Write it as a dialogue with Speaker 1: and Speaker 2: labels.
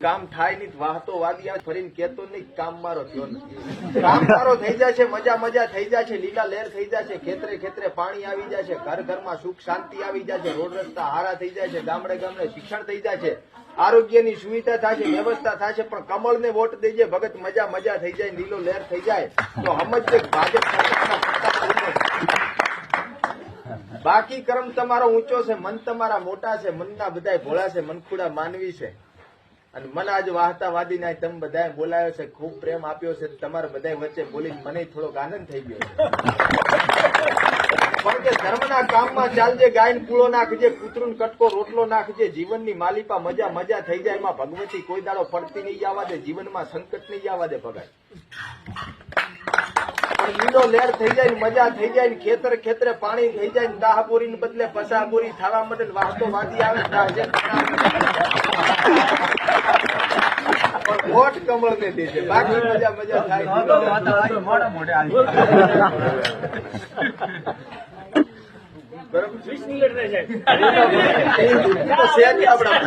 Speaker 1: કામ થાય નહીં વાહતો વાદી આવે, ફરીને કેતો નહીં કામ મારો થયો નથી કામ મારો થઈ જશે, મજા મજા થઈ જશે, લીલા લહેર થઈ જશે, ખેતરે ખેતરે પાણી આવી જશે, ઘર ઘરમાં સુખ શાંતિ આવી જશે, રોડ રસ્તા હારા થઈ જશે, ગામડે ગામડે શિક્ષણ થઈ જશે, આરોગ્યની સુવિધા થશે, વ્યવસ્થા થશે, પણ કમળને વોટ દેજે, ભગત મજા મજા થઈ જાય, લીલો લહેર થઈ જાય, તો સમજજે ભાજપ. બાકી કર્મ તમારો ઊંચો છે, મન તમારા મોટા છે, મનના બધા ભોળા છે, મનખુડા માનવી છે અને મને આજ વાહતા વાદી ના તમે બધાએ બોલાયો છે, ખૂબ પ્રેમ આપ્યો છે તમારા બધા વચ્ચે બોલી મને થોડોક આનંદ થઈ ગયો પણ કે ધર્મના કામમાં ચાલજે, ગાયન પૂળો નાખજે કૂતરું કટકો, રોટલો નાખજે, જીવનની માલિપા મજા મજા થઈ જાય, એમાં ભગવતી કોઈ દાડો પડતી નહીં આવવા દે, જીવનમાં સંકટ નહીં આવવા દે ભગાય લીલો લેર થઈ જાય, મજા થઈ જાય, ને ખેતર ખેતરે પાણી થઈ જાય, ને દાહપુરી ને બદલે પસાપુરી થવા માટે વાહતો વાદી આવે. પણ વોટ કમળ ને દેજે બાકી મજા મજા થાય. બરાબર.
Speaker 2: વીસ મિનિટ રહે છે
Speaker 1: આપણા.